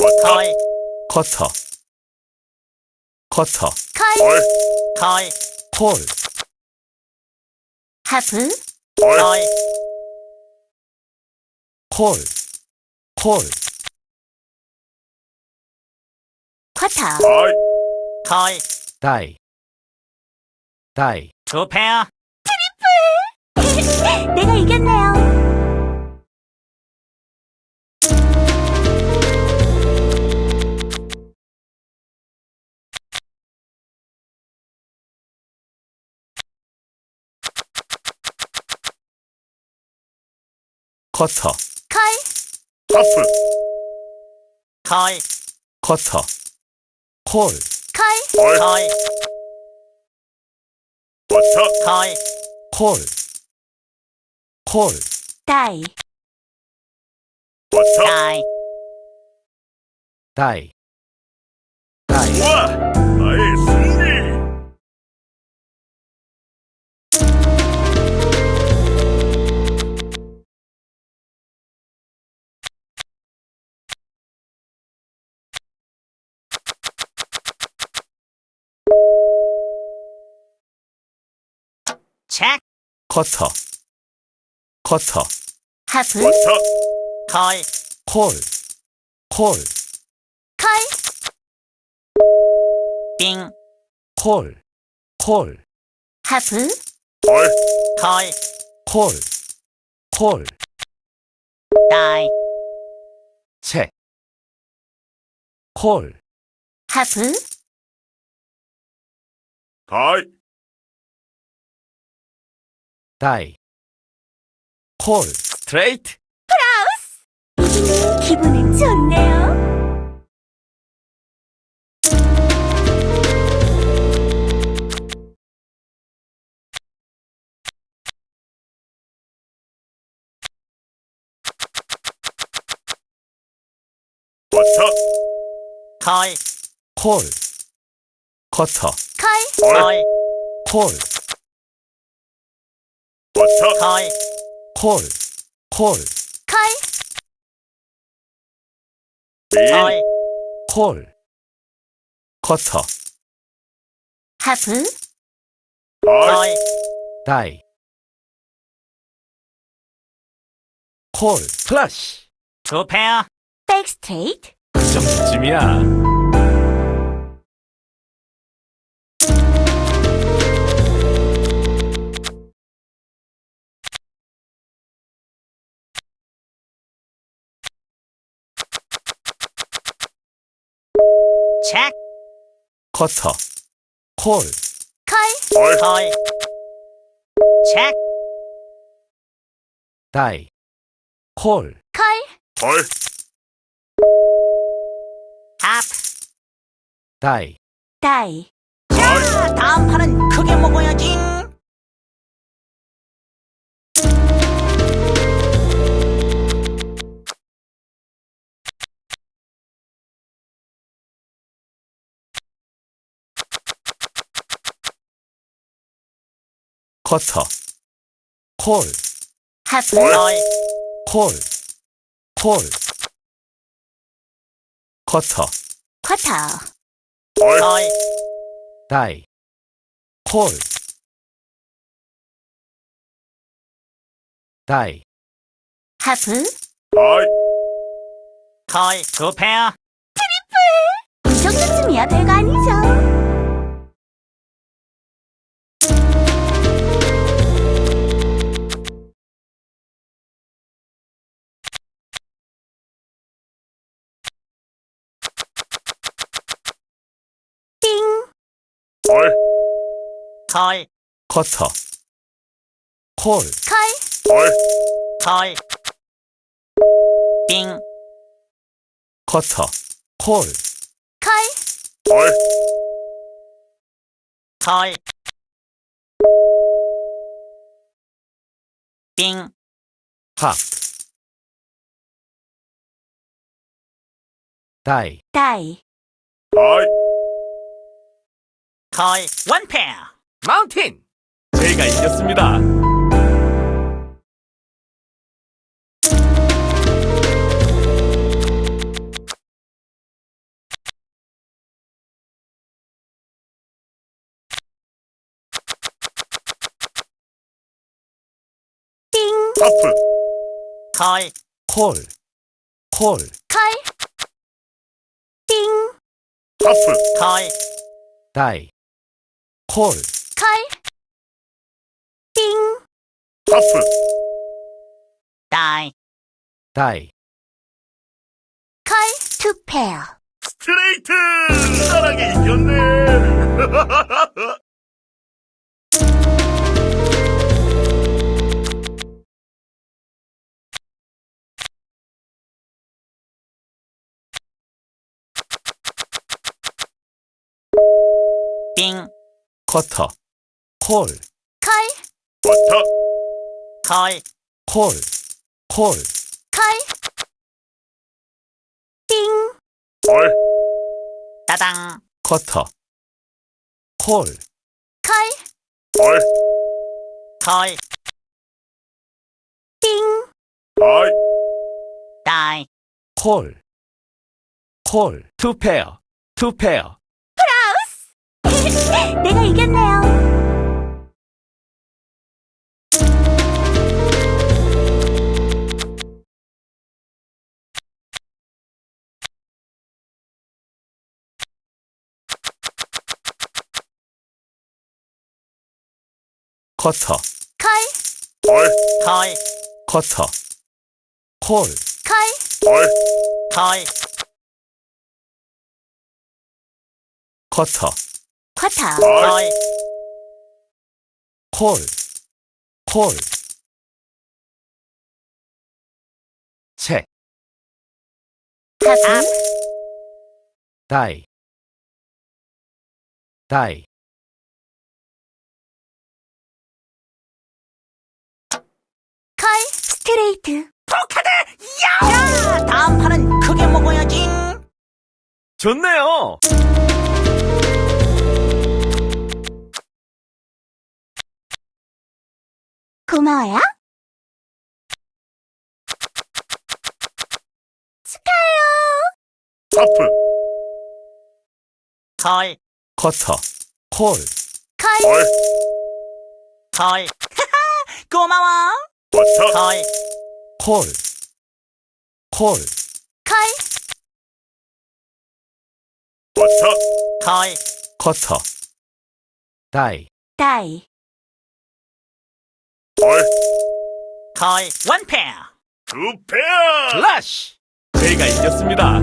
콜, 커터. 커터. 콜, 콜, 콜 하프, 콜, 콜, 콜, 쿼터, 콜, 다이, 다이, 두 페어, 내가 이겼네요. 커터, 콜, 하프, 콜, 커터, 콜, 콜, 콜, 콜, 콜, 콜, 다이, 다이, 다이, 다이, 와, 체크, 커터, 커터, 하프, 콜, 콜, 콜, 콜, 빙, 콜, 콜, 하프, 콜, 콜, 콜, 콜, 다이, 책, 콜, 하프, 다이, 다이, 콜, 스트레이트, 이기니 기분은 좋네요. 버터, 콜, 콜, 커터, 콜, 콜, 콜, 버터, 콜, 콜, 콜, 콜, 빙, 콜, 콜, 커터, 하프, 콜, 다이, 콜, 플러시, 두 페어, 백 스트레이트, 그 정도쯤이야. 체크, 커터, 콜, 콜, 콜, 콜, 체크, 다이, 콜, 콜, 콜, 하프. 다이, 다이, 자, 다음 판은 크게 먹어야지. 커터, 콜, 하프, 콜, 콜, 콜, 커터, 쿼터, 콜, 콜, 다이, 콜, 다이, 하프, 다이, 콜, 두 페어, 이 정도쯤이야 별거 아니죠. 콜, 콜, 커터, 콜, 콜, 콜, 콜, 빙, 커터, 콜, 콜, 콜, 콜, 빙, 팝, 다이, 다이, 다이, 콜 원패어 마운틴! 제가 이겼습니다. 커플 콜. 콜, 콜, 커플 다이. 콜, 컬. 띵. 하프, 다이, 다이, 컬. 투 페어. 스트레이트! 사랑에 이겼네! 빙, 커터, 콜, 컬. 버터, 콜, 콜, 콜, 컬. 띵. 콜, 따당, 커터, 콜, 컬. 콜, 콜, 띵. 다이, 다이, 콜, 콜, 투 페어, 투 페어, 내가 이겼네요. 커터, 컬. 콜, 콜, 커터, 콜, 컬. 콜, 콜, 커터, 쿼터. 콜, 콜, 콜, 책, 하프. 다이, 다이, 컬. 스트레이트. 야, 다음 판은 크게 먹어야지. 좋네요. 고마워요. 축하해요. 하프, 콜, 커터, 콜, 컬. 콜, 콜, 고마워. 버터, 콜, 콜, 콜, 컬. 버터, 콜, 커터, 다이, 다 이. 콜, 콜, 원 페어. 두 페어! 플래시! 제가 이겼습니다.